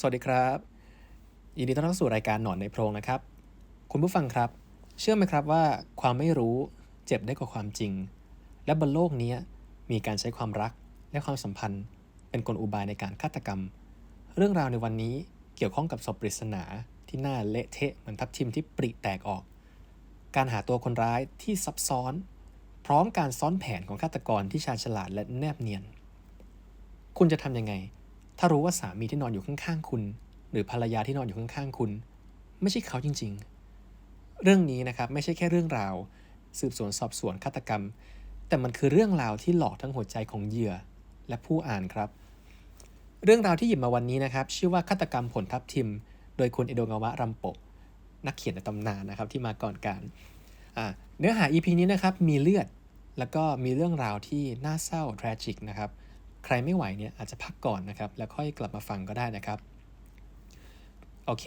สวัสดีครับ ยินดีต้อนรับสู่รายการหนอนในโพรงนะครับ คุณผู้ฟังครับ เชื่อไหมครับว่าความไม่รู้เจ็บได้กว่าความจริง และบนโลกนี้มีการใช้ความรักและความสัมพันธ์ เป็นกลอุบายในการฆาตกรรม เรื่องราวในวันนี้เกี่ยวข้องกับศพปริศนาที่น่าเละเทะเหมือนทับทิมที่ปริแตกออก การหาตัวคนร้ายที่ซับซ้อน พร้อมการซ้อนแผนของฆาตกรที่ชาญฉลาดและแนบเนียน คุณจะทำยังไง ถ้ารู้ว่าสามีที่นอนอยู่ข้างๆคุณ หรือภรรยาที่นอนอยู่ข้างๆคุณ ไม่ใช่เขาจริง ๆ เรื่องนี้นะครับไม่ใช่แค่เรื่องราว สืบสวนสอบสวนฆาตกรรม แต่มันคือเรื่องราวที่หลอกทั้งหัวใจของเหยื่อและผู้อ่านครับ เรื่องราวที่หยิบมาวันนี้นะครับ ชื่อว่าฆาตกรรมผลทับทิม โดยคุณเอโดงาวะรัมโปะนักเขียนในตำนานนะครับที่มาก่อนการเนื้อหา EP นี้นะครับมีเลือดแล้วก็มีเรื่องราวที่น่าเศร้า tragic นะครับ ใครไม่ไหวเนี่ยอาจจะพักก่อนนะครับ แล้วค่อยกลับมาฟังก็ได้นะครับ โอเค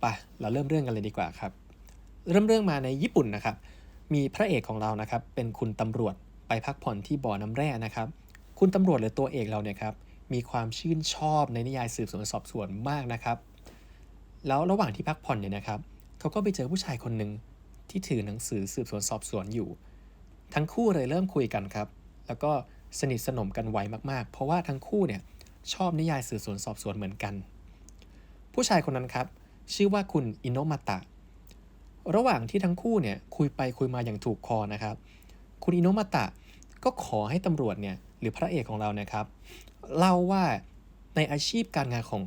ไปะเราเริ่มเรื่องกันเลยดีกว่าครับ เริ่มเรื่องมาในญี่ปุ่นนะครับ มีพระเอกของเรานะครับ เป็นคุณตำรวจไปพักผ่อนที่บ่อน้ำแร่นะครับ คุณตำรวจหรือตัวเอกเราเนี่ยครับมีความชื่นชอบในนิยายสืบสวนสอบสวนมากนะครับ แล้วระหว่างที่พักผ่อนเนี่ยนะครับเขาก็ไปเจอผู้ชายคนหนึ่งที่ถือหนังสือสืบสวนสอบสวนอยู่ ทั้งคู่เลยเริ่มคุยกันครับ แล้วก็ สนิทสนมกันไวมากๆ เพราะว่าทั้งคู่เนี่ยชอบนิยายสืบสวนสอบสวนเหมือนกัน ผู้ชายคนนั้นครับ ชื่อว่าคุณอินโนมาตะ ระหว่างที่ทั้งคู่เนี่ยคุยไปคุยมาอย่างถูกคอนะครับ คุณอินโนมาตะก็ขอให้ตำรวจเนี่ยหรือพระเอกของเรานะครับ เล่าว่าในอาชีพการงานของ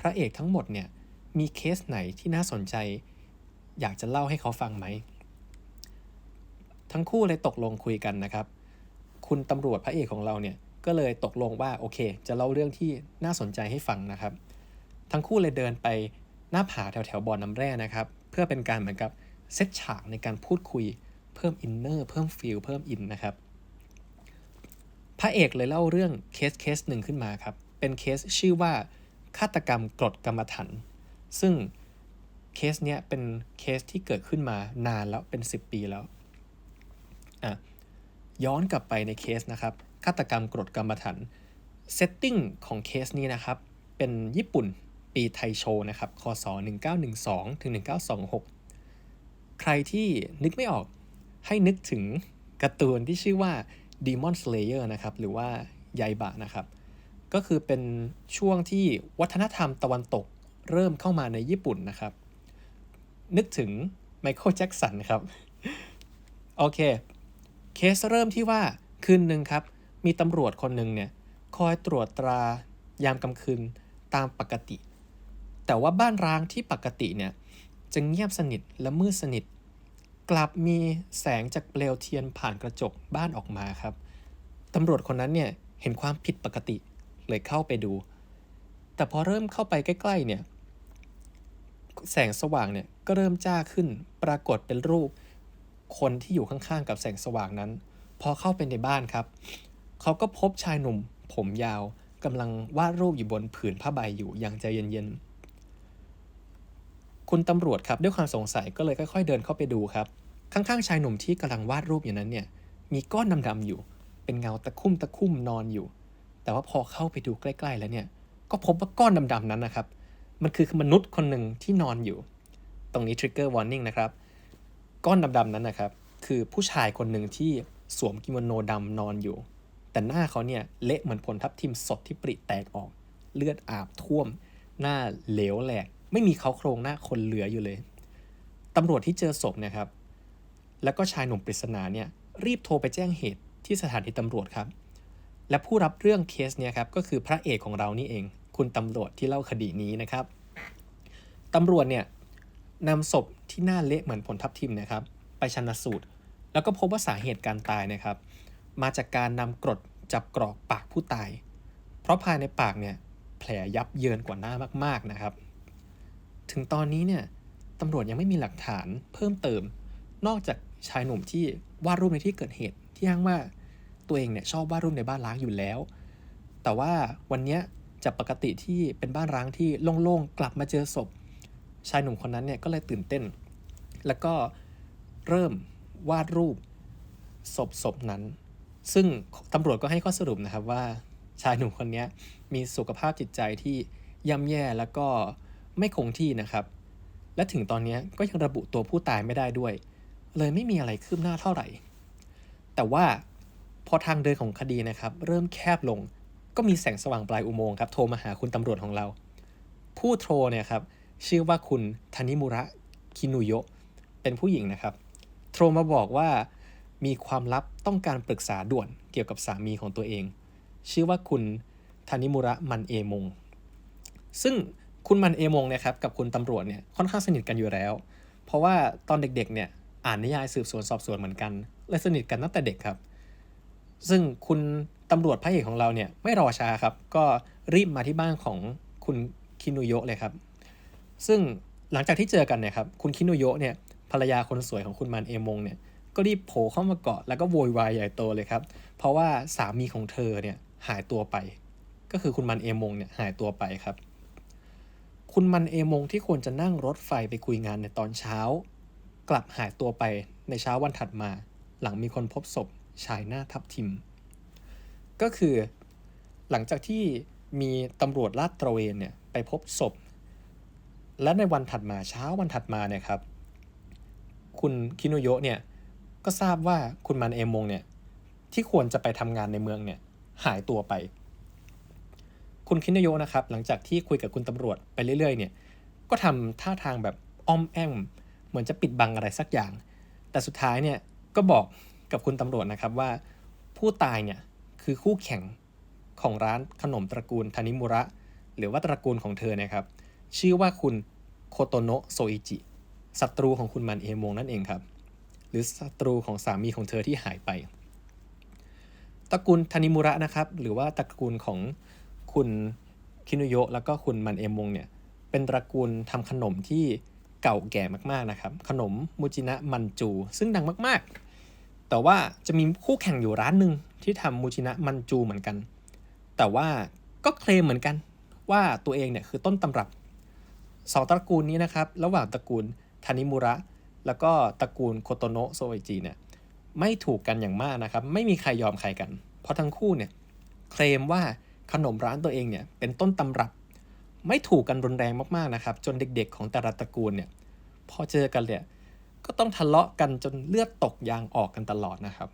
พระเอกทั้งหมดเนี่ยมีเคสไหนที่น่าสนใจ อยากจะเล่าให้เขาฟังไหม ทั้งคู่เลยตกลงคุยกันนะครับ คุณตำรวจพระเอกของเราเนี่ยก็เลยตกลงว่าโอเค จะเล่าเรื่องที่น่าสนใจให้ฟังนะครับ ทั้งคู่เลยเดินไปหน้าผาแถวแถวบ่อน้ำแร่นะครับ เพื่อเป็นการเหมือนกับเซตฉากในการพูดคุยเพิ่มอินเนอร์เพิ่มฟิลเพิ่มอินนะครับพระเอกเลยเล่าเรื่องเคสเคสหนึ่งขึ้นมาครับ เป็นเคสชื่อว่าฆาตกรรมกรดกรรมฐานซึ่งเคสเนี้ยเป็นเคสที่เกิดขึ้นมานานแล้วเป็น 10 ปีแล้ว ย้อนกลับไปในเคสนะครับฆาตกรรมกรดกรรมฐานเซตติ้งของเคสนี้นะครับ เป็นญี่ปุ่นปีไทโชนะครับคศ 1912ถึง1926 ใครที่นึกไม่ออกให้นึกถึงการ์ตูนที่ชื่อว่า Demon Slayer นะครับ หรือว่าไยบะนะครับ ก็คือเป็นช่วงที่วัฒนธรรมตะวันตกเริ่มเข้ามาในญี่ปุ่นนะครับ นึกถึงไมเคิลแจ็กสันครับ โอเค เคสเริ่มที่ว่าคืนหนึ่งครับ มีตำรวจคนหนึ่งเนี่ยคอยตรวจตรายามกลางคืนตามปกติ แต่ว่าบ้านร้างที่ปกติเนี่ยจะเงียบสนิทและมืดสนิท กลับมีแสงจากเปลวเทียนผ่านกระจกบ้านออกมาครับตำรวจคนนั้นเนี่ยเห็นความผิดปกติเลยเข้าไปดู แต่พอเริ่มเข้าไปใกล้ๆเนี่ยแสงสว่างเนี่ยก็เริ่มจ้าขึ้นปรากฏเป็นรูป คนที่อยู่ข้างๆกับแสงสว่างนั้น พอเข้าไปในบ้านครับ เขาก็พบชายหนุ่ม ผมยาวกำลังวาดรูปอยู่บนผืนผ้าใบอยู่อย่างใจเย็นๆ คุณตำรวจครับด้วยความสงสัยก็เลยค่อยๆ เดินเข้าไปดูครับ ข้างๆ ชายหนุ่มที่กำลังวาดรูปอยู่นั้นเนี่ย มีก้อนดำๆอยู่ เป็นเงาตะคุ่มตะคุ่มนอนอยู่ แต่ว่าพอเข้าไปดูใกล้ๆ แล้วเนี่ย ก็พบว่าก้อนดำๆนั้นนะครับ มันคือมนุษย์คนหนึ่งที่นอนอยู่ ตรงนี้ trigger warning นะครับ ก้อนดำๆนั้นนะครับคือผู้ชายคนหนึ่งที่สวมกิโมโนดำนอนอยู่ แต่หน้าเขาเนี่ยเละเหมือนผลทับทิมสดที่ปริแตกออก เลือดอาบท่วม หน้าเหลวแหลก ไม่มีเขาโครงหน้าคนเหลืออยู่เลยตำรวจที่เจอศพนะครับ แล้วก็ชายหนุ่มปริศนาเนี่ยรีบโทรไปแจ้งเหตุที่สถานีตำรวจครับ และผู้รับเรื่องเคสเนี่ยครับก็คือพระเอกของเรานี่เอง คุณตำรวจที่เล่าคดีนี้นะครับตำรวจเนี่ยนำศพ ที่หน้าเละเหมือนผลทับทิมนะครับ ไปชันสูตร แล้วก็พบว่าสาเหตุการตายนะครับ มาจากการนำกรดจับกรอกปากผู้ตาย เพราะภายในปากเนี่ยแผลยับเยินกว่าหน้ามากๆนะครับ ถึงตอนนี้เนี่ยตำรวจยังไม่มีหลักฐานเพิ่มเติม นอกจากชายหนุ่มที่วาดรูปในที่เกิดเหตุ ที่อ้างว่าตัวเองเนี่ยชอบวาดรูปในบ้านล้างอยู่แล้ว แต่ว่าวันนี้จากปกติที่เป็นบ้านร้างที่โล่งๆ กลับมาเจอศพ ชายหนุ่มคนนั้นเนี่ยก็เลยตื่นเต้น แล้วก็เริ่มวาดรูปศพศพนั้น ซึ่งตำรวจก็ให้ข้อสรุปนะครับว่าชายหนุ่มคนนี้มีสุขภาพจิตใจที่ย่ำแย่แล้วก็ไม่คงที่นะครับ และถึงตอนนี้ก็ยังระบุตัวผู้ตายไม่ได้ด้วย เลยไม่มีอะไรคืบหน้าเท่าไหร่ แต่ว่าพอทางเดินของคดีนะครับ เริ่มแคบลงก็มีแสงสว่างปลายอุโมงค์ครับโทรมาหาคุณตำรวจของเรา ผู้โทรเนี่ยครับ ชื่อว่าคุณธนิมุระคินุโยเป็นผู้หญิงนะครับ โทรมาบอกว่ามีความลับต้องการปรึกษาด่วนเกี่ยวกับสามีของตัวเอง ชื่อว่าคุณธนิมุระมันเอมง ซึ่งคุณมันเอมงเนี่ยครับกับคุณตำรวจเนี่ยค่อนข้างสนิทกันอยู่แล้ว เพราะว่าตอนเด็กๆเนี่ยอ่านนิยายสืบสวนสอบสวนเหมือนกันเลยสนิทกันตั้งแต่เด็กครับ ซึ่งคุณตำรวจพระเอกของเราเนี่ยไม่รอช้าครับ ก็รีบมาที่บ้านของคุณคินุโยะเลยครับ ซึ่งหลังจากที่เจอกันเนี่ยครับคุณคินโยะเนี่ยภรรยาคนสวยของคุณมันเอมงเนี่ยก็รีบโผล่เข้ามาเกาะแล้วก็โวยวายใหญ่โตเลยครับ เพราะว่าสามีของเธอเนี่ยหายตัวไป ก็คือคุณมันเอมงเนี่ยหายตัวไปครับ คุณมันเอมงที่ควรจะนั่งรถไฟไปคุยงานในตอนเช้า กลับหายตัวไปในเช้าวันถัดมา หลังมีคนพบศพชายหน้าทับทิม ก็คือหลังจากที่มีตำรวจลาดตระเวนเนี่ยไปพบศพ และในวันถัดมาเช้าวันถัดมาเนี่ยครับคุณคิโนโยะเนี่ยก็ทราบว่าคุณมันเอมงเนี่ยที่ควรจะไปทำงานในเมืองเนี่ยหายตัวไป คุณคิโนโยะนะครับ หลังจากที่คุยกับคุณตำรวจไปเรื่อยๆเนี่ยก็ทำท่าทางแบบอ้อมแอมเหมือนจะปิดบังอะไรสักอย่าง แต่สุดท้ายเนี่ยก็บอกกับคุณตำรวจนะครับว่าผู้ตายเนี่ยคือคู่แข่งของร้านขนมตระกูลทานิมุระ หรือว่าตระกูลของเธอนะครับ ชื่อว่าคุณโคโตโนะโซอิจิศัตรูของคุณมันเอมงนั่นเองครับ หรือศัตรูของสามีของเธอที่หายไปตระกูลทานิมุระนะครับ หรือว่าตระกูลของคุณคินุโยะแล้วก็คุณมันเอมงเนี่ยเป็นตระกูลทำขนมที่เก่าแก่มากๆนะครับ ขนมมูจินะมันจู ซึ่งดังมากๆ แต่ว่าจะมีคู่แข่งอยู่ร้านหนึ่งที่ทำมูจินะมันจูเหมือนกัน แต่ว่าก็เคลมเหมือนกันว่าตัวเองเนี่ยคือต้นตำรับ สองตระกูลนี้นะครับ ระหว่างตระกูลทานิมุระ แล้วก็ตระกูลโคโตโนะโซอิจิเนี่ยไม่ถูกกันอย่างมากนะครับ ไม่มีใครยอมใครกัน เพราะทั้งคู่เนี่ยเคลมว่าขนมร้านตัวเองเนี่ยเป็นต้นตำรับ ไม่ถูกกันรุนแรงมากๆนะครับ จนเด็กๆ ของแต่ละตระกูลเนี่ยพอเจอกันเนี่ยก็ต้องทะเลาะกันจนเลือดตกยางออกกันตลอดนะครับ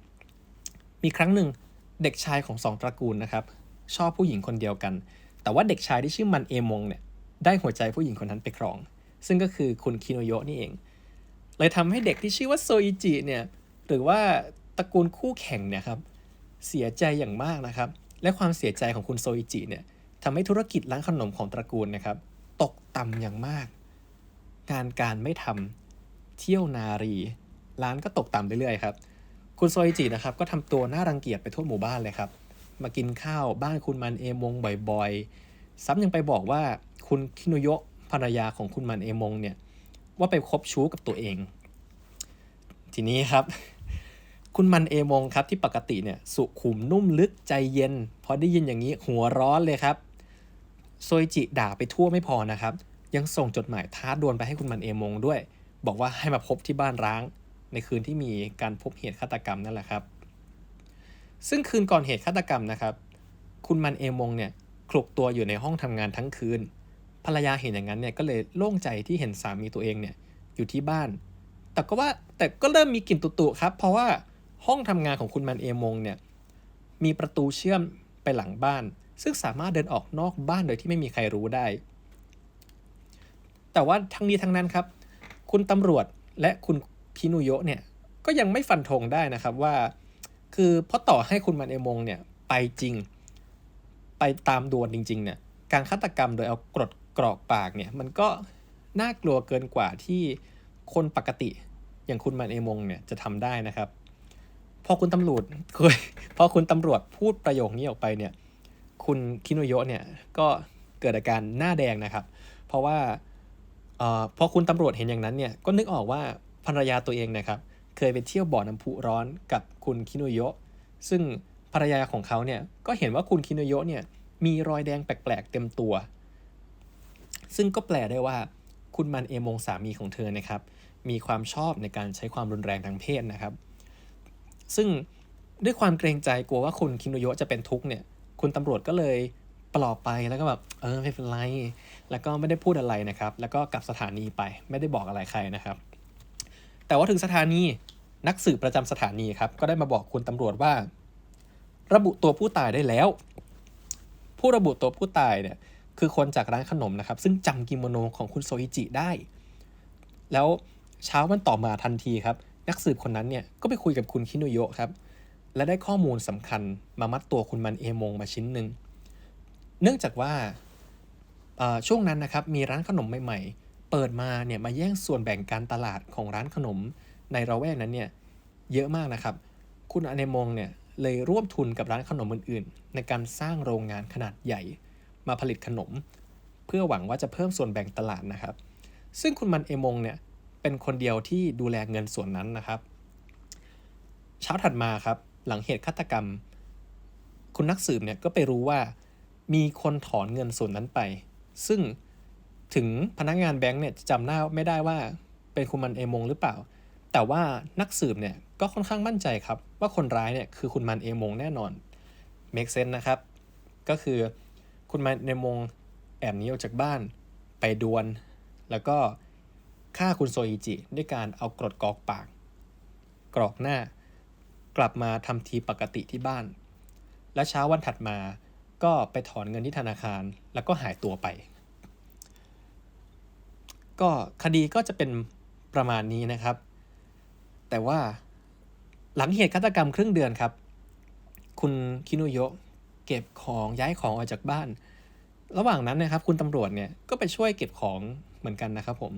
มีครั้งหนึ่งเด็กชายของสองตระกูลนะครับ ชอบผู้หญิงคนเดียวกัน แต่ว่าเด็กชายที่ชื่อมันเอมงเนี่ย ได้หัวใจผู้หญิงคนนั้นไปครอง ซึ่งก็คือคุณคิโนโยะนี่เอง เลยทำให้เด็กที่ชื่อว่าโซอิจิเนี่ยหรือว่าตระกูลคู่แข่งเนี่ยครับเสียใจอย่างมากนะครับ และความเสียใจของคุณโซอิจิเนี่ยทำให้ธุรกิจร้านขนมของตระกูลนะครับ ตกต่ำอย่างมาก งานการไม่ทำเที่ยวนารี ร้านก็ตกต่ำเรื่อยๆครับ คุณโซอิจินะครับก็ทำตัวน่ารังเกียจไปทั่วหมู่บ้านเลยครับ มากินข้าวบ้านคุณมันเอมงบ่อยๆ ซ้ำยังไปบอกว่าคุณคินโยะภรรยาของคุณมันเอมงเนี่ยว่าไปคบชู้กับตัวเอง ทีนี้ครับ คุณมันเอมงครับที่ปกติเนี่ยสุขุมนุ่มลึกใจเย็น พอได้ยินอย่างนี้หัวร้อนเลยครับโซอิจิด่าไปทั่วไม่พอนะครับ ยังส่งจดหมายท้าดวลไปให้คุณมันเอมงด้วย บอกว่าให้มาพบที่บ้านร้าง ในคืนที่มีการพบเหตุฆาตกรรมนั่นแหละครับ ซึ่งคืนก่อนเหตุฆาตกรรมนะครับ คุณมันเอมงเนี่ย คลุกตัวอยู่ในห้องทำงานทั้งคืน ภรรยาเห็นอย่างนั้นเนี่ยก็เลยโล่งใจที่เห็นสามีตัวเองเนี่ยอยู่ที่บ้าน แต่ก็ว่าแต่ก็เริ่มมีกลิ่นตุๆครับ เพราะว่าห้องทำงานของคุณมันเอมงเนี่ยมีประตูเชื่อมไปหลังบ้าน ซึ่งสามารถเดินออกนอกบ้านโดยที่ไม่มีใครรู้ได้ แต่ว่าทั้งนี้ทั้งนั้นครับ คุณตำรวจและคุณคินุโยะเนี่ยก็ยังไม่ฟันธงได้นะครับว่า คือเพราะต่อให้คุณมันเอมงเนี่ยไปจริง ไปตามดวนจริง ๆ เนี่ย การฆาตกรรมโดยเอากรดกรอกปากเนี่ย มันก็น่ากลัวเกินกว่าที่คนปกติอย่างคุณมันเอมงเนี่ยจะทำได้นะครับ พอคุณตำรวจคุยพอคุณตำรวจพูดประโยคนี้ออกไปเนี่ย คุณคิโนโยะเนี่ยก็เกิดอาการหน้าแดงนะครับ เพราะว่าเอ่อพอคุณตำรวจเห็นอย่างนั้นเนี่ยก็นึกออกว่าภรรยาตัวเองนะครับ เคยไปเที่ยวบ่อน้ำพุร้อนกับคุณคิโนโยะซึ่ง รรยาของเขาเนี่ยก็เห็นว่าคุณคินโยะเนี่ยมีรอยแดงแปลกๆเต็มตัว ซึ่งก็แปลได้ว่า คุณมันเอมงสามีของเธอนะครับ มีความชอบในการใช้ความรุนแรงทางเพศนะครับ ซึ่งด้วยความเกรงใจกลัวว่าคุณคินโยะจะเป็นทุกข์เนี่ย คุณตำรวจก็เลยปลอบไปแล้วก็แบบเออไม่เป็นไร แล้วก็ไม่ได้พูดอะไรนะครับ แล้วก็กลับสถานีไปไม่ได้บอกอะไรใครนะครับ แต่ว่าถึงสถานีนักสืบประจำสถานีครับก็ได้มาบอกคุณตำรวจว่า ระบุตัวผู้ตายได้แล้ว ผู้ระบุตัวผู้ตายเนี่ยคือคนจากร้านขนมนะครับ ซึ่งจำกิโมโนของคุณโซอิจิได้ แล้วเช้าวันต่อมาทันทีครับ นักสืบคนนั้นเนี่ยก็ไปคุยกับคุณคิโนโยะครับ และได้ข้อมูลสำคัญมามัดตัวคุณมันเอมงมาชิ้นหนึ่งเนื่องจากว่าช่วงนั้นนะครับมีร้านขนมใหม่ๆ เปิดมาเนี่ยมาแย่งส่วนแบ่งการตลาดของร้านขนมในระแวกนั้นเนี่ยเยอะมากนะครับ คุณอเนมงเนี่ย เลยร่วมทุนกับร้านขนมอื่นๆ ในการสร้างโรงงานขนาดใหญ่มาผลิตขนม เพื่อหวังว่าจะเพิ่มส่วนแบ่งตลาดนะครับ ซึ่งคุณมันเอมงเนี่ยเป็นคนเดียวที่ดูแลเงินส่วนนั้นนะครับ เช้าถัดมาครับหลังเหตุฆาตกรรม คุณนักสืบเนี่ยก็ไปรู้ว่ามีคนถอนเงินส่วนนั้นไป ซึ่งถึงพนักงานแบงก์เนี่ยจำหน้าไม่ได้ว่าเป็นคุณมันเอมงหรือเปล่า แต่ว่านักสืบเนี่ยก็ค่อนข้างมั่นใจครับว่าคนร้ายเนี่ยคือคุณมันเอมงแน่นอน make sense นะครับ ก็คือคุณมันเอมงแอบหนีออกจากบ้านไปดวลแล้วก็ฆ่าคุณโซอิจิด้วยการเอากรดกอกปาก กรอกหน้ากลับมาทำทีปกติที่บ้าน และเช้าวันถัดมาก็ไปถอนเงินที่ธนาคารแล้วก็หายตัวไป ก็คดีก็จะเป็นประมาณนี้นะครับ แต่ว่าหลังเหตุฆาตกรรมครึ่งเดือนครับ คุณคินุโยะเก็บของย้ายของออกจากบ้าน ระหว่างนั้นนะครับ คุณตำรวจเนี่ยก็ไปช่วยเก็บของเหมือนกันนะครับ ผม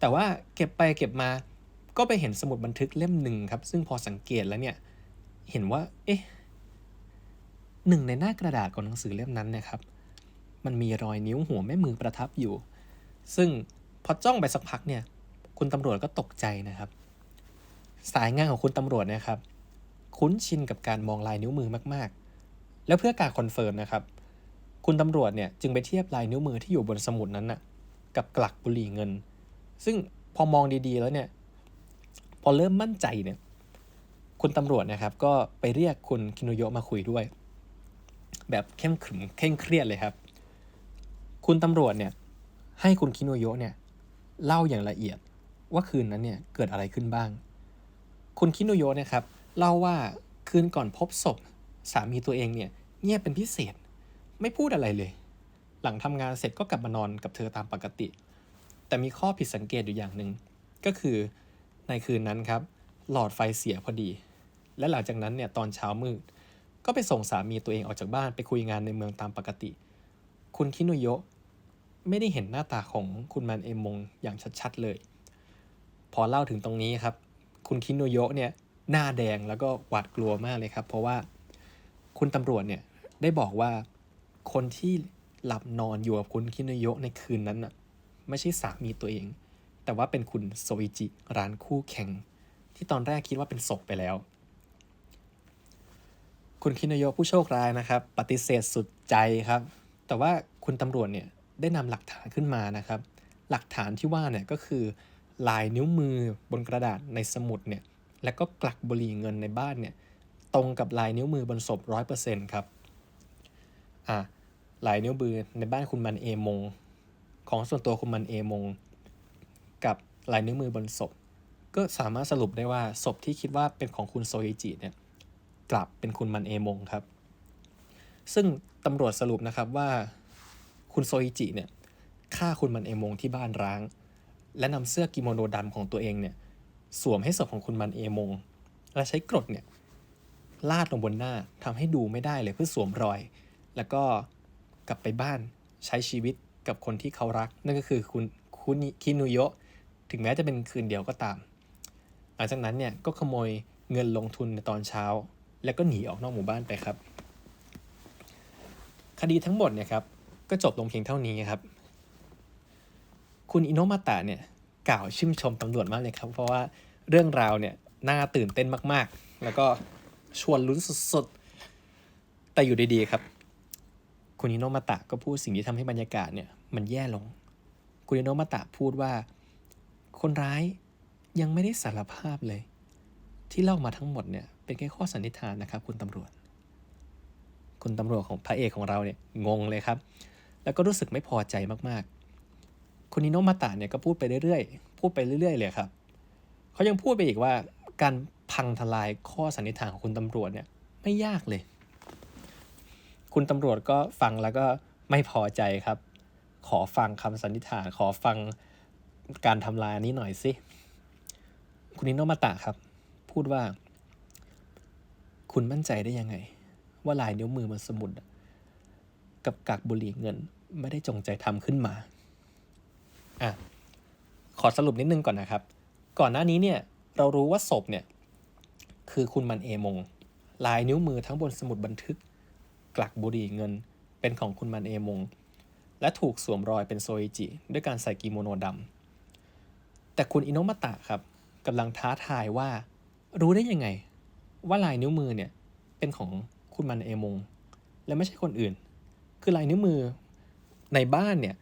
แต่ว่าเก็บไปเก็บมาก็ไปเห็นสมุดบันทึกเล่มหนึ่งครับ ซึ่งพอสังเกตแล้วเนี่ย เห็นว่า เอ๊ะหนึ่งในหน้ากระดาษของหนังสือเล่มนั้นนะครับ มันมีรอยนิ้วหัวแม่มือประทับอยู่ ซึ่งพอจ้องไปสักพักเนี่ย คุณตำรวจก็ตกใจนะครับ สายงานของคุณตำรวจนะครับ คุ้นชินกับการมองลายนิ้วมือมาก ๆ แล้วเพื่อการคอนเฟิร์มนะครับ คุณตำรวจเนี่ยจึงไปเทียบลายนิ้วมือที่อยู่บนสมุดนั้นนะ่ะกับกลักบุหรี่เงิน ซึ่งพอมองดีๆแล้วเนี่ย พอเริ่มมั่นใจเนี่ย คุณตำรวจนะครับก็ไปเรียกคุณคินุโยะมาคุยด้วย แบบเข้มขรึมเคร่งเครียดเลยครับ คุณตำรวจเนี่ย ให้คุณคินโยะเนี่ย เล่าอย่างละเอียดว่าคืนนั้นเนี่ยเกิดอะไรขึ้นบ้าง คุณคิโนโยะนะครับเล่าว่าคืนก่อนพบศพ สามีตัวเองเนี่ยเงียบเป็นพิเศษ ไม่พูดอะไรเลย หลังทำงานเสร็จก็กลับมานอนกับเธอตามปกติ แต่มีข้อผิดสังเกตอยู่อย่างหนึ่งก็คือในคืนนั้นครับ หลอดไฟเสียพอดี และหลังจากนั้นเนี่ยตอนเช้ามืด ก็ไปส่งสามีตัวเองออกจากบ้านไปคุยงานในเมืองตามปกติ คุณคินุโยะไม่ได้เห็นหน้าตาของคุณมันเอมงอย่างชัดๆเลย พอเล่าถึงตรงนี้ครับ คุณคินุโยะเนี่ยหน้าแดงแล้วก็หวาดกลัวมากเลยครับ เพราะว่าคุณตำรวจเนี่ยได้บอกว่าคนที่หลับนอนอยู่กับคุณคินุโยะในคืนนั้นน่ะไม่ใช่สามีตัวเอง แต่ว่าเป็นคุณโซอิจิร้านคู่แข่ง ที่ตอนแรกคิดว่าเป็นศพไปแล้ว คุณคินโยผู้โชคร้ายนะครับ ปฏิเสธสุดใจครับ แต่ว่าคุณตำรวจเนี่ยได้นำหลักฐานขึ้นมานะครับ หลักฐานที่ว่าเนี่ยก็คือ ลายนิ้วมือบนกระดาษในสมุดเนี่ยและก็กลักบุหรี่เงินในบ้านเนี่ยตรงกับลายนิ้วมือบนศพร้อยเปอร์เซ็นต์ครับอะลายนิ้วมือในบ้านคุณมันเอมง ของส่วนตัวคุณมันเอมง กับลายนิ้วมือบนศพ ก็สามารถสรุปได้ว่าศพที่คิดว่าเป็นของคุณโซอิจิเนี่ยกลับเป็นคุณมันเอมงครับ ซึ่งตำรวจสรุปนะครับว่าคุณโซอิจิเนี่ยฆ่าคุณมันเอมงที่บ้านร้าง และนำเสื้อกิโมโนดำของตัวเองเนี่ยสวมให้ศพของคุณมันเอมง และใช้กรดเนี่ยลาดลงบนหน้าทำให้ดูไม่ได้เลยเพื่อสวมรอย แล้วก็กลับไปบ้านใช้ชีวิตกับคนที่เขารัก นั่นก็คือคุณคุณคินุโยะถึงแม้จะเป็นคืนเดียวก็ตาม หลังจากนั้นเนี่ยก็ขโมยเงินลงทุนในตอนเช้า แล้วก็หนีออกนอกหมู่บ้านไปครับ คดีทั้งหมดเนี่ยครับก็จบลงเพียงเท่านี้ครับ คุณอินโนมาตะเนี่ยกล่าวชื่นชมตำรวจมากเลยครับ เพราะว่าเรื่องราวเนี่ยน่าตื่นเต้นมากๆ แล้วก็ชวนลุ้นสุดๆ แต่อยู่ดีๆครับ คุณอินโนมาตะก็พูดสิ่งที่ทำให้บรรยากาศเนี่ยมันแย่ลง คุณอินโนมาตะพูดว่า คนร้ายยังไม่ได้สารภาพเลย ที่เล่ามาทั้งหมดเนี่ยเป็นแค่ข้อสันนิษฐานนะครับ คุณตำรวจ คุณตำรวจของพระเอกของเราเนี่ยงงเลยครับ แล้วก็รู้สึกไม่พอใจมากๆ คุณนิโนมาตะเนี่ยก็พูดไปเรื่อยๆ พูดไปเรื่อยๆเลยครับเขายังพูดไปอีกว่าการพังทลายข้อสันนิษฐานของคุณตำรวจเนี่ยไม่ยากเลย คุณตำรวจก็ฟังแล้วก็ไม่พอใจครับ ขอฟังคำสันนิษฐาน ขอฟังการทำลายนี้หน่อยสิ คุณนิโนมาตะครับ พูดว่า คุณมั่นใจได้ยังไง ว่าลายนิ้วมือบนสมุดกับกักบุหรี่เงินไม่ได้จงใจทำขึ้นมา อะขอสรุปนิดนึงก่อนนะครับ ก่อนหน้านี้เนี่ยเรารู้ว่าศพเนี่ยคือคุณมันเอมง ลายนิ้วมือทั้งบนสมุดบันทึก กลักบุหรี่เงินเป็นของคุณมันเอมง และถูกสวมรอยเป็นโซอิจิ ด้วยการใส่กิโมโนดำแต่คุณอิโนมาตะครับกำลังท้าทายว่า รู้ได้ยังไง ว่าลายนิ้วมือเนี่ยเป็นของคุณมันเอมง และไม่ใช่คนอื่น คือลายนิ้วมือในบ้านเนี่ย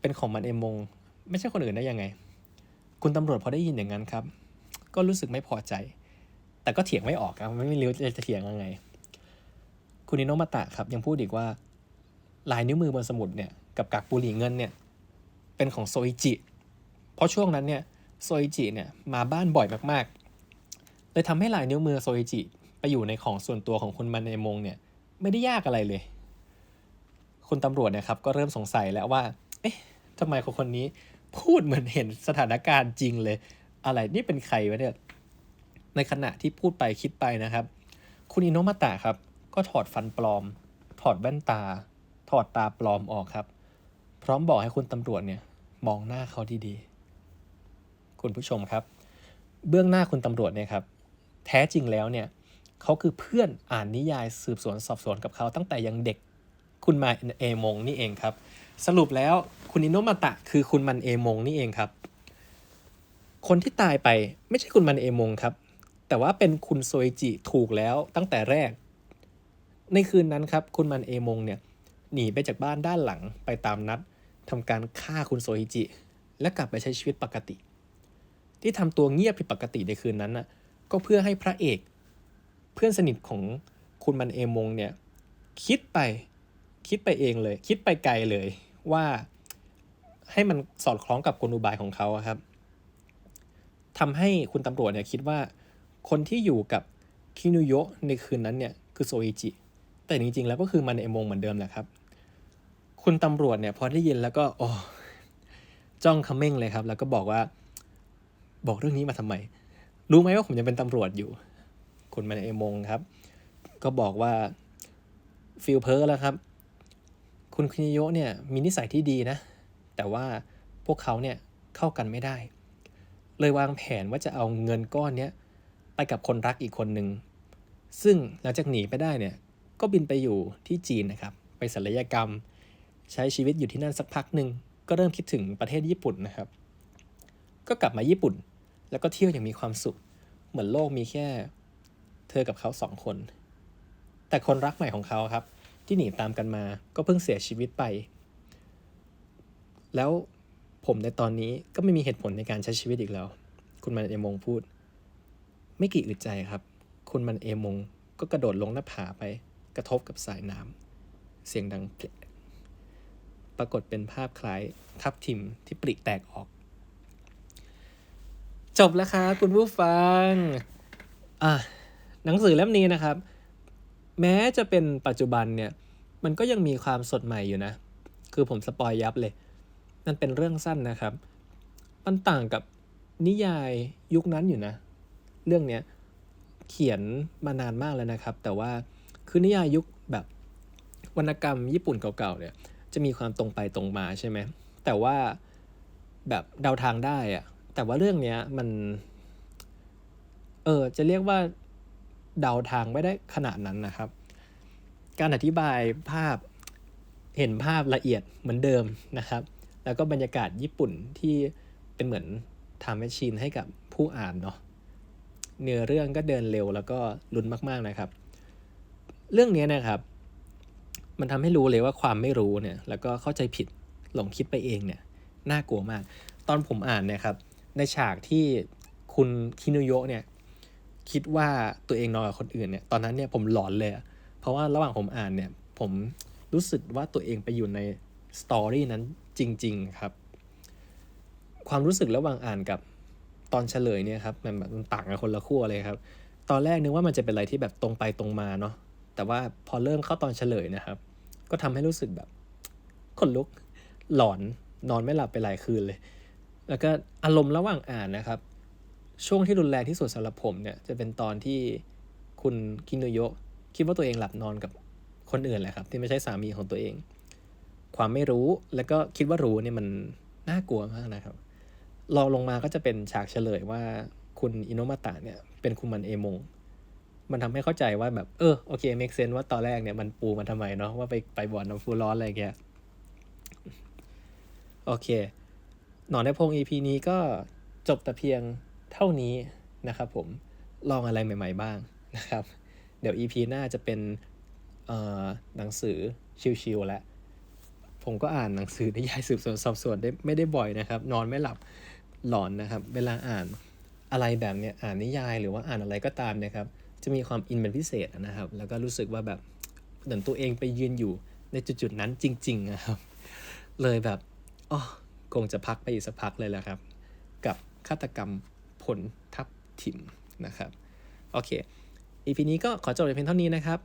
เป็นของมันเอมง ไม่ใช่คนอื่นได้ยังไง คุณตำรวจพอได้ยินอย่างนั้นครับ ก็รู้สึกไม่พอใจ แต่ก็เถียงไม่ออกครับไม่รู้จะเถียงยังไง คุณนิโนมาตะครับ ยังพูดอีกว่า ลายนิ้วมือบนสมุดเนี่ยกับกักบุหรี่เงินเนี่ย เป็นของโซอิจิ เพราะช่วงนั้นเนี่ยโซอิจิเนี่ยมาบ้านบ่อยมากๆ เลยทำให้ลายนิ้วมือโซอิจิไปอยู่ในของส่วนตัวของคุณมันมงเนี่ย ไม่ได้ยากอะไรเลย คุณตำรวจเนี่ยครับก็เริ่มสงสัยแล้วว่า เอ๊ะทำไมคนคนนี้ พูดเหมือนเห็นสถานการณ์จริงเลย อะไรนี่เป็นใครวะเนี่ยในขณะที่พูดไปคิดไปนะครับ คุณอินโนมาตะครับ ก็ถอดฟันปลอม ถอดแว่นตา ถอดตาปลอมออกครับ พร้อมบอกให้คุณตำรวจเนี่ย มองหน้าเขาดีๆ คุณผู้ชมครับ เบื้องหน้าคุณตำรวจเนี่ยครับแท้จริงแล้วเนี่ยเขาคือเพื่อนอ่านนิยายสืบสวนสอบสวนกับเขาตั้งแต่ยังเด็กคุณมาเอมงนี่เองครับ สรุปแล้วคุณอินโนมาตะคือคุณมันเอมงนี่เองครับ คนที่ตายไปไม่ใช่คุณมันเอมงครับ แต่ว่าเป็นคุณโซอิจิถูกแล้วตั้งแต่แรก ในคืนนั้นครับคุณมันเอมงเนี่ยหนีไปจากบ้านด้านหลังไปตามนัดทำการฆ่าคุณโซอิจิ และกลับไปใช้ชีวิตปกติ ที่ทำตัวเงียบผิดปกติในคืนนั้นน่ะก็เพื่อให้พระเอก เพื่อนสนิทของคุณมันเอมงเนี่ยคิดไปคิดไปเองเลย คิดไปไกลเลย ว่าให้มันสอดคล้องกับกลอุบายของเขาครับทำให้คุณตำรวจเนี่ยคิดว่า คนที่อยู่กับคินุโยะในคืนนั้นเนี่ยคือโซอิจิ แต่จริงๆแล้วก็คือมันเอมงเหมือนเดิมแหละครับ คุณตำรวจเนี่ยพอได้ยินแล้วก็โอ้จ้องคำเม่งเลยครับ แล้วก็บอกว่า บอกเรื่องนี้มาทำไม รู้ไหมว่าผมยังเป็นตำรวจอยู่ คุณมันเอมงครับ ก็บอกว่าฟิลเพอร์แล้วครับ คุณคินิโยเนี่ยมีนิสัยที่ดีนะ แต่ว่าพวกเขาเนี่ยเข้ากันไม่ได้ เลยวางแผนว่าจะเอาเงินก้อนเนี้ยไปกับคนรักอีกคนหนึ่ง ซึ่งหลังจากหนีไปได้เนี่ยก็บินไปอยู่ที่จีนนะครับ ไปศัลยกรรม ใช้ชีวิตอยู่ที่นั่นสักพักหนึ่งก็เริ่มคิดถึงประเทศญี่ปุ่นนะครับ ก็กลับมาญี่ปุ่น แล้วก็เที่ยวอย่างมีความสุข เหมือนโลกมีแค่ เธอกับเขาสองคน แต่คนรักใหม่ของเขาครับ ที่หนีตามกันมา ก็เพิ่งเสียชีวิตไป แล้วผมในตอนนี้ก็ไม่มีเหตุผลในการใช้ชีวิตอีกแล้ว คุณมันเอมงพูด ไม่กี่อึดใจครับ คุณมันเอมงก็กระโดดลงหน้าผาไป กระทบกับสายน้ำเสียงดังเพลปรากฏเป็นภาพคล้ายทับทิมที่ปริแตกออก จบแล้วครับคุณผู้ฟัง อะหนังสือเล่มนี้นะครับ แม้จะเป็นปัจจุบันเนี่ย มันก็ยังมีความสดใหม่อยู่นะ คือผมสปอยยับเลย นั่นเป็นเรื่องสั้นนะครับ มันต่างกับนิยายยุคนั้นอยู่นะ เรื่องเนี้ยเขียนมานานมากแล้วนะครับ แต่ว่าคือนิยายยุคแบบวรรณกรรมญี่ปุ่นเก่าๆเนี่ยจะมีความตรงไปตรงมาใช่ไหม แต่ว่าแบบเดาทางได้อะแต่ว่าเรื่องเนี้ยมัน เออจะเรียกว่า เดาทางไม่ได้ขนาดนั้นนะครับ การอธิบายภาพเห็นภาพละเอียดเหมือนเดิมนะครับ แล้วก็บรรยากาศญี่ปุ่นที่เป็นเหมือนทำแมชชีนให้กับผู้อ่านเนาะเนื้อเรื่องก็เดินเร็วแล้วก็ลุ้นมาก ๆนะครับ เรื่องนี้นะครับ มันทำให้รู้เลยว่าความไม่รู้เนี่ย แล้วก็เข้าใจผิดหลงคิดไปเองเนี่ยน่ากลัวมาก ตอนผมอ่านเนี่ยครับในฉากที่คุณคินุโยะเนี่ย คิดว่าตัวเองนอนกับคนอื่นเนี่ยตอนนั้นเนี่ยผมหลอนเลยอะเพราะว่าระหว่างผมอ่านเนี่ยผมรู้สึกว่าตัวเองไปอยู่ในสตอรี่นั้นจริง ๆ ครับ ความรู้สึกระหว่างอ่านกับตอนเฉลยเนี่ยครับมันแบบต่างกันคนละขั้วเลยครับ ตอนแรกนึกว่ามันจะเป็นอะไรที่แบบตรงไปตรงมาเนาะแต่ว่าพอเริ่มเข้าตอนเฉลยนะครับ ก็ทำให้รู้สึกแบบขนลุกหลอนนอนไม่หลับไปหลายคืนเลย แล้วก็อารมณ์ระหว่างอ่านนะครับ ช่วงที่รุนแรงที่สุดสำหรับผมเนี่ยจะเป็นตอนที่คุณคิโนโยะคิดว่าตัวเองหลับนอนกับคนอื่นแหละครับ ที่ไม่ใช่สามีของตัวเอง ความไม่รู้แล้วก็คิดว่ารู้เนี่ยมันน่ากลัวมากนะครับรองลงมาก็จะเป็นฉากเฉลยว่าคุณอินโนมาตะเนี่ยเป็นคุมันเอมงมันทำให้เข้าใจว่าแบบเออโอเคเมคเซนว่าตอนแรกเนี่ยมันปูมาทำไมเนาะว่าไปไปบ่อนน้ำฟูร้อนอะไรเงี้ยโอเค หนอนในพง EP นี้ก็จบแต่เพียง เท่านี้นะครับผมลองอะไรใหม่ ๆ บ้างนะครับ เดี๋ยว EP หน้าจะเป็นหนังสือชิวๆแล้วผมก็อ่านหนังสือนิยายสืบสวนสอบสวนได้ไม่ได้บ่อยนะครับ นอนไม่หลับหลอนนะครับ เวลาอ่านอะไรแบบเนี้ยอ่านนิยายหรือว่าอ่านอะไรก็ตามนะครับ จะมีความอินเป็นพิเศษนะครับ แล้วก็รู้สึกว่าแบบเหมือนตัวเองไปยืนอยู่ในจุดๆนั้นจริงๆนะครับ เลยแบบอ๋อคงจะพักไปอีกสักพักเลยแหละครับ กับฆาตกรรม พลทับทิมนะครับ โอเค อีพีนี้ก็ขอจบเพียงเท่านี้นะครับ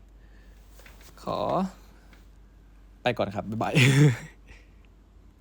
ขอไปก่อนครับ บ๊ายบาย